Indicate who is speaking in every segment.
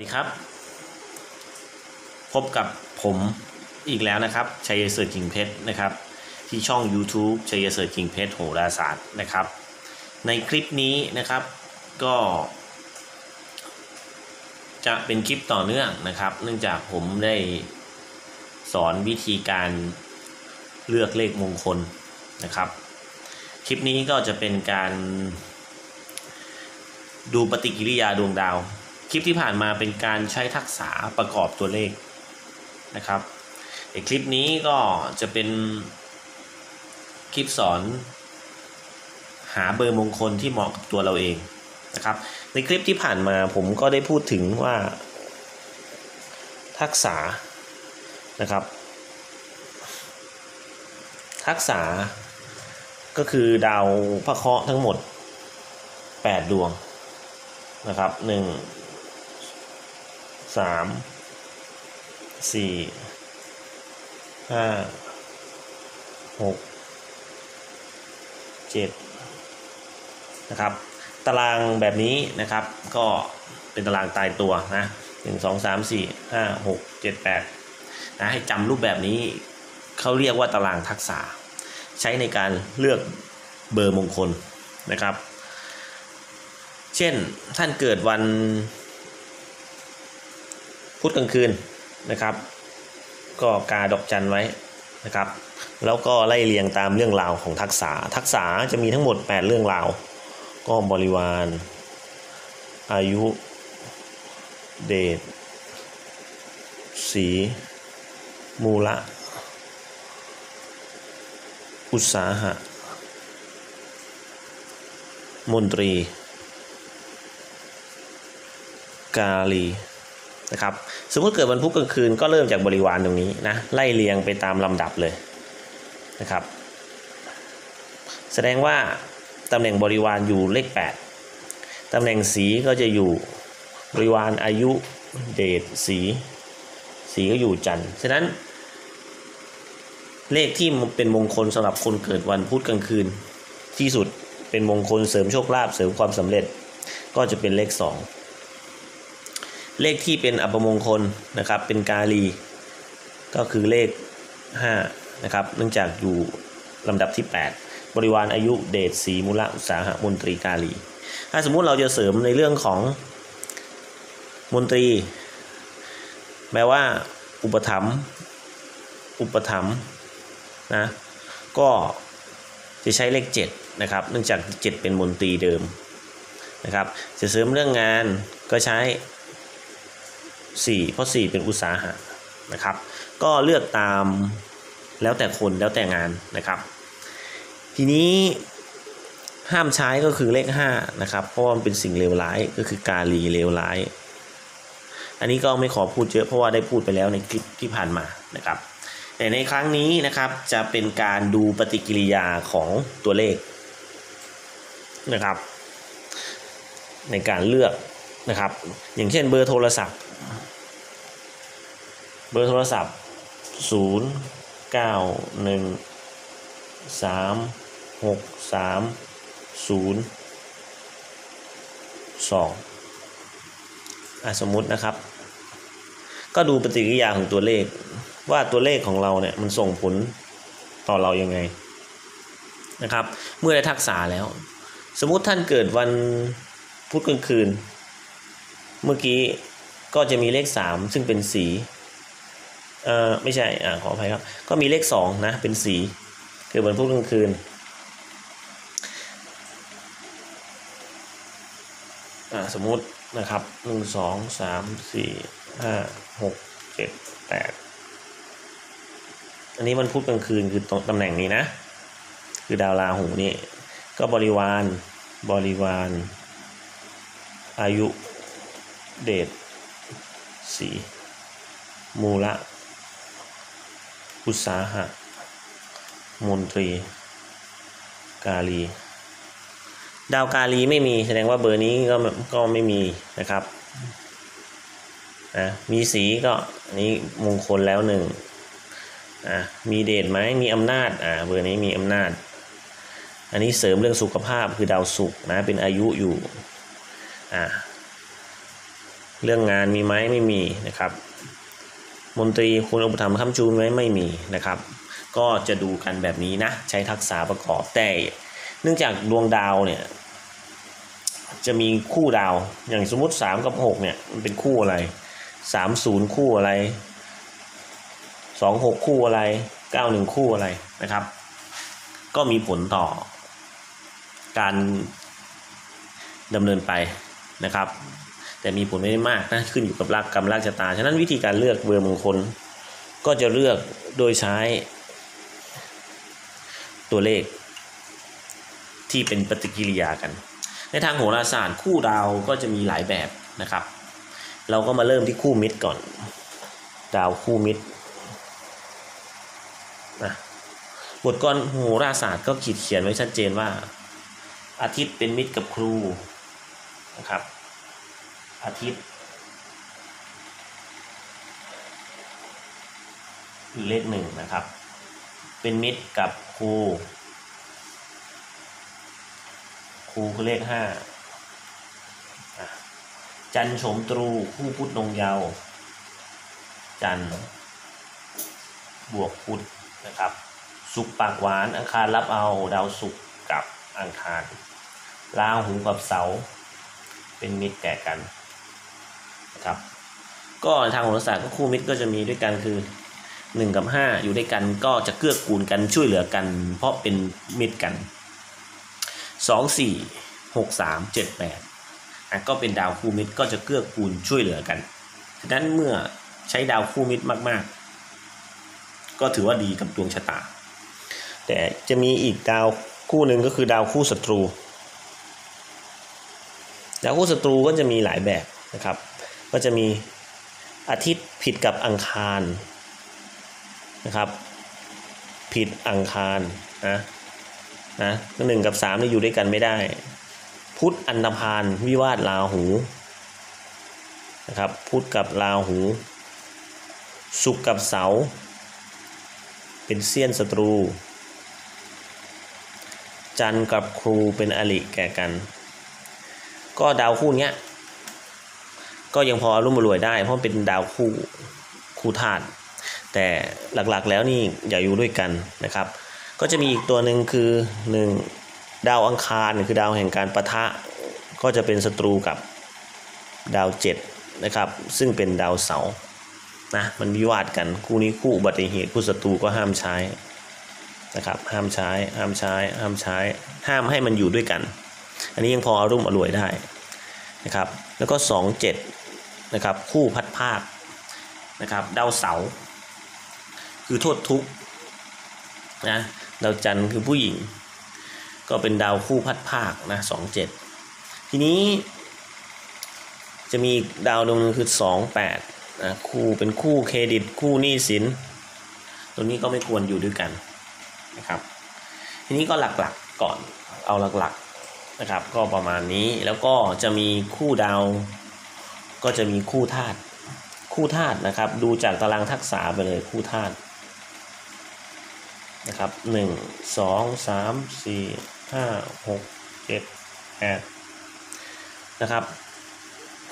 Speaker 1: สวัสดีครับ พบกับผมอีกแล้วนะครับ ชัยเสือกิ่งเพชรนะครับ ที่ช่อง YouTube ชัยเสือกิ่งเพชรโหราศาสตร์นะครับ ในคลิปนี้นะครับก็ จะเป็นคลิปต่อเนื่องนะครับ เนื่องจากผมได้สอนวิธีการเลือกเลขมงคลนะครับ คลิปนี้ก็จะเป็นการดูปฏิกิริยาดวงดาว คลิปที่ผ่านมาเป็นการใช้ทักษะประกอบตัวเลขนะครับแต่คลิปนี้ก็จะเป็นคลิปสอน หาเบอร์มงคลที่เหมาะกับตัวเราเองนะครับ ในคลิปที่ผ่านมาผมก็ได้พูดถึงว่า ทักษะนะครับ ทักษะก็คือดาวพระเคราะห์ทั้งหมด 8 ดวงนะครับหนึ่ง สามสี่ห้าหกเจ็ดนะครับตารางแบบนี้นะครับก็เป็นตารางตายตัวนะหนึ่งสองสามสี่ห้าหกเจ็ดแปดนะให้จำรูปแบบนี้เขาเรียกว่าตารางทักษะ ใช้ในการเลือกเบอร์มงคลนะครับ เช่นท่านเกิดวัน พุธกลางคืนนะครับ ก็กาดอกจันไว้นะครับ แล้วก็ไล่เรียงตามเรื่องราวของทักษะทักษะจะมีทั้งหมด 8 เรื่องราว ก็บริวาร อายุ เดชสี มูละ อุตสาหะ มนตรี กาลี นะครับสมมติเกิดวันพุธกลางคืนก็เริ่มจากบริวารตรงนี้นะไล่เรียงไปตามลำดับเลยนะครับ แสดงว่าตำแหน่งบริวารอยู่เลข 8ตำแหน่งสีก็จะอยู่บริวารอายุเดชสี สีก็อยู่จันทร์ฉะนั้น เลขที่เป็นมงคลสำหรับคนเกิดวันพุธกลางคืนที่สุดเป็นมงคลเสริมโชคลาภเสริมความสำเร็จ ก็จะเป็นเลข 2 เลขที่เป็นอัปมงคลนะครับ เป็นกาลี ก็คือเลข5นะครับ เนื่องจากอยู่ลำดับที่ 8 บริวารอายุเดชสีมูละอุตสาหมนตรีกาลี ถ้าสมมุติเราจะเสริมในเรื่องของมนตรีแปลว่าอุปถัมภ์อุปถัมภ์นะก็จะใช้เลข7นะครับ เนื่องจาก 7 เป็นมนตรีเดิมนะครับ จะเสริมเรื่องงานก็ใช้ 4 เพราะ 4 เป็นอุตสาหะนะครับ ก็เลือกตามแล้วแต่คนแล้วแต่งานนะครับ ทีนี้ห้ามใช้ก็คือเลข5นะครับ เพราะว่ามันเป็นสิ่งเลวร้ายก็คือกาลีเลวร้าย อันนี้ก็ไม่ขอพูดเยอะเพราะว่าได้พูดไปแล้วในคลิปที่ผ่านมานะครับ แต่ในครั้งนี้นะครับจะเป็นการดูปฏิกิริยาของตัวเลขนะครับ ในการเลือกนะครับ อย่างเช่นเบอร์โทรศัพท์ เบอร์โทรศัพท์ 0 9 1 3 6 3 0 2อะสมมุตินะครับ ก็ดูปฏิกิริยาของตัวเลข ว่าตัวเลขของเราเนี่ยมันส่งผลต่อเรายังไงนะครับ เมื่อได้ทักษะแล้ว สมมุติท่านเกิดวันพุธกลางคืน เมื่อกี้ ก็จะมีเลขสามซึ่งเป็นสีเอ่อไม่ใช่อ่าขออภัยครับ ก็มีเลขสองนะ เป็นสีเกิดวันพุธกลางคืนอ่าสมมุตินะครับหนึ่งสองสามสี่ห้าหกเจ็ดแปดอันนี้มันพุธกลางคืนคือตรงตำแหน่งนี้นะ คือดาวราหูนี่ ก็บริวารบริวาร อายุเดช สีมูละ อุตสาหะ มนตรี กาลี ดาวกาลีไม่มีแสดงว่าเบอร์นี้ก็ก็ไม่มีนะครับนะมีสีก็นี้มงคลแล้วหนึ่งอะมีเดชไหมมีอำนาจอ่าเบอร์นี้มีอำนาจ อันนี้เสริมเรื่องสุขภาพคือดาวศุกร์นะเป็นอายุอยู่อ่า เรื่องงานมีไหมไม่มีนะครับ มนตรีคุณอุปถัมภ์ค้ำชูไหมไม่มีนะครับ ก็จะดูกันแบบนี้นะ ใช้ทักษะประกอบแต่เนื่องจากดวงดาวเนี่ย จะมีคู่ดาวอย่างสมมติ 3 กับ 6 เนี่ย มันเป็นคู่อะไร 30 คู่อะไร 26 คู่อะไร 91 คู่อะไรนะครับ ก็มีผลต่อการดำเนินไปนะครับ แต่มีผลไม่ได้มากนะขึ้นอยู่กับรากกรรมรากชะตา ฉะนั้นวิธีการเลือกเบอร์มงคล ก็จะเลือกโดยใช้ ตัวเลข ที่เป็นปฏิกิริยากัน ในทางโหราศาสตร์คู่ดาวก็จะมีหลายแบบนะครับ เราก็มาเริ่มที่คู่มิตรก่อน ดาวคู่มิตรนะบทกรโหราศาสตร์ก็ขีดเขียนไว้ชัดเจนว่า อาทิตย์เป็นมิตรกับครูนะครับ อาทิตย์ คือเลขหนึ่งนะครับ เป็นมิตรกับครูครูคือเลขห้าจันโฉมตรูคู่พุทธนงยาว จันบวกพุทธนะครับ สุกปากหวานอังคารรับเอาดาวศุกกับอังคารลาหูกับเสา เป็นมิตรแก่กัน นะครับ ก็ทางโหราศาสตร์ก็คู่มิตรก็จะมีด้วยกันคือหนึ่งกับห้าอยู่ด้วยกันก็จะเกื้อกูลกันช่วยเหลือกัน เพราะเป็นมิตรกันสองสี่หกสามเจ็ดแปดอะก็เป็นดาวคู่มิตรก็จะเกื้อกูลช่วยเหลือกันฉะนั้นเมื่อใช้ดาวคู่มิตรมาก ๆ ก็ถือว่าดีกับดวงชะตา แต่จะมีอีกดาวคู่หนึ่งก็คือดาวคู่ศัตรูดาวคู่ศัตรูก็จะมีหลายแบบนะครับ ก็จะมีอาทิตย์ผิดกับอังคารนะครับ ผิดอังคารนะนะหนึ่งกับสามนี่อยู่ด้วยกันไม่ได้ พุธอันธพาลวิวาทลาหูนะครับพุธกับลาหูศุกกับเสา เป็นเสี้ยนศัตรู จันทร์กับครูเป็นอริแก่กัน ก็ดาวคู่เนี้ย ก็ยังพอรุ่มรวยได้ เพราะเป็นดาวคู่คู่ธาตุแต่หลักๆแล้วนี่อย่าอยู่ด้วยกันนะครับ ก็จะมีอีกตัวหนึ่งคือหนึ่งดาวอังคารคือดาวแห่งการประทะ ก็จะเป็นศัตรูกับดาวเจ็ดนะครับ ซึ่งเป็นดาวเสาร์นะมันวิวาทกันคู่นี้คู่อุบัติเหตุคู่ศัตรูก็ห้ามใช้นะครับห้ามใช้ห้ามใช้ห้ามใช้ ห้ามให้มันอยู่ด้วยกัน อันนี้ยังพออรุ่มอร่วยได้นะครับ แล้วก็สองเจ็ด นะครับคู่พัดภาคนะครับดาวเสาคือโทษทุกนะดาวจันทร์คือผู้หญิง ก็เป็นดาวคู่พัดภาคนะสองเจ็ดทีนี้จะมีดาวดวงหนึงคือสองแปดนะคู่เป็นคู่เครดิตคู่หนี้สินตัวนี้ก็ไม่ควรอยู่ด้วยกันนะครับ ทีนี้ก็หลักๆก่อนเอาหลักๆนะครับ ก็ประมาณนี้แล้วก็จะมีคู่ดาว ก็จะมีคู่ธาตุคู่ธาตุนะครับ ดูจากตารางทักษะไปเลยคู่ธาตุนะครับหนึ่งสองสามสี่ห้าหกเจ็ดแปดนะครับ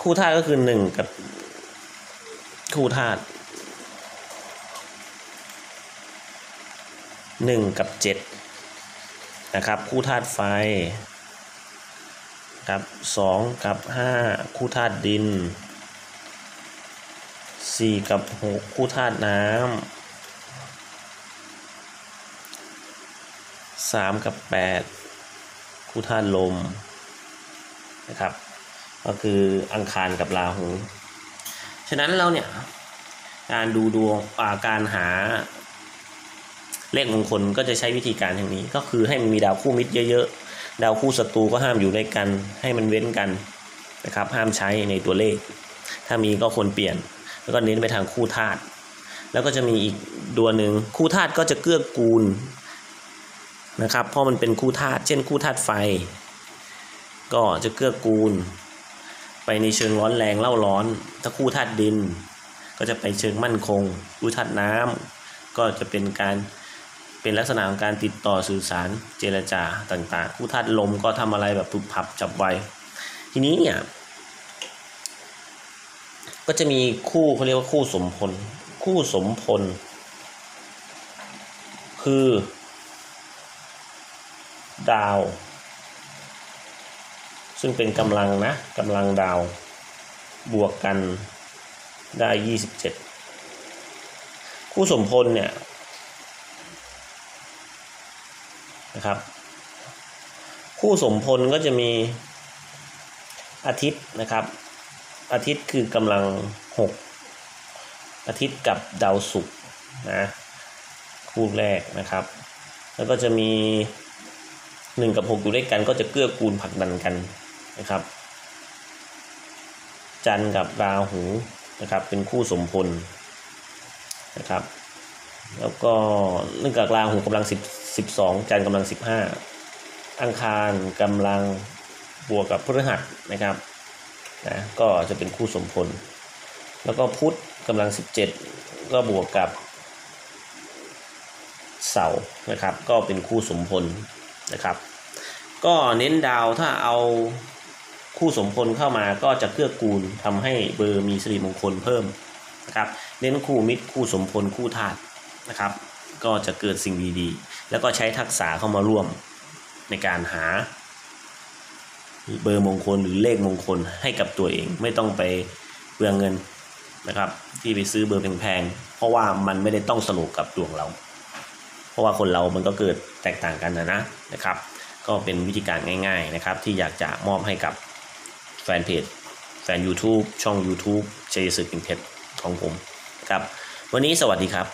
Speaker 1: คู่ธาตุก็คือหนึ่งกับคู่ธาตุหนึ่งกับเจ็ดนะครับ คู่ธาตุไฟ ครับสองกับห้าคู่ธาตุดินสี่กับหกคู่ธาตุน้ำสามกับแปดคู่ธาตุลมนะครับ ก็คืออังคารกับราหู ฉะนั้นเราเนี่ยการดูดวงาการหาเลขมงคลก็จะใช้วิธีการอย่างนี้ ก็คือให้มันมีดาวคู่มิตรเยอะๆ ดาวคู่ศัตรูก็ห้ามอยู่ด้วยกันให้มันเว้นกันนะครับ ห้ามใช้ในตัวเลข ถ้ามีก็ควรเปลี่ยน แล้วก็เน้นไปทางคู่ธาตุแล้วก็จะมีอีกตัวหนึ่งคู่ธาตุก็จะเกื้อกูลนะครับ เพราะมันเป็นคู่ธาตุเช่นคู่ธาตุไฟ ก็จะเกื้อกูล ไปในเชิงร้อนแรงเล่าร้อน ถ้าคู่ธาตุดิน ก็จะไปเชิงมั่นคงคู่ธาตุน้ำก็จะเป็นการ เป็นลักษณะของการติดต่อสื่อสารเจรจาต่าง ๆ คู่ธาตุลมก็ทำอะไรแบบปุบพับจับไวทีนี้เนี่ย ก็จะมีคู่เขาเรียกว่าคู่สมพล คู่สมพล คือ ดาว ซึ่งเป็นกำลังนะกำลังดาว บวกกันได้ยี่สิบเจ็ดคู่สมพลเนี่ย นะครับ คู่สมพลก็จะมีอาทิตย์นะครับ อาทิตย์คือกำลังหกอาทิตย์กับดาวศุกร์นะคู่แรกนะครับ แล้วก็จะมีหนึ่งกับหกอยู่ด้วยกันก็จะเกื้อกูลผลักดันกันนะครับ จันทร์กับราหูนะครับ เป็นคู่สมพลนะครับ แล้วก็เนื่องจากราหูกำลัง สิบสองจันทร์กำลังสิบห้าอังคารกำลังบวกกับพฤหัสนะครับนะก็จะเป็นคู่สมพล แล้วก็พุธกำลังสิบเจ็ดก็บวกกับเสาร์นะครับ ก็เป็นคู่สมพลนะครับ ก็เน้นดาวถ้าเอาคู่สมพลเข้ามาก็จะเกื้อกูลทำให้เบอร์มีสิริมงคลเพิ่มนะครับ เน้นคู่มิตรคู่สมพลคู่ธาตุนะครับ ก็จะเกิดสิ่งดีๆ แล้วก็ใช้ทักษะเข้ามาร่วมในการหา เบอร์มงคลหรือเลขมงคลให้กับตัวเอง ไม่ต้องไปเปลืองเงินนะครับ ที่ไปซื้อเบอร์แพงๆเพราะว่ามันไม่ได้ต้องสนุกกับดวงเรา เพราะว่าคนเรามันก็เกิดแตกต่างกันนะนะนะครับ ก็เป็นวิธีการง่าย ๆนะครับ ที่อยากจะมอบให้กับแฟนเพจแฟน YouTube ช่อง YouTube เจสึกอินเพชรของผมครับ วันนี้สวัสดีครับ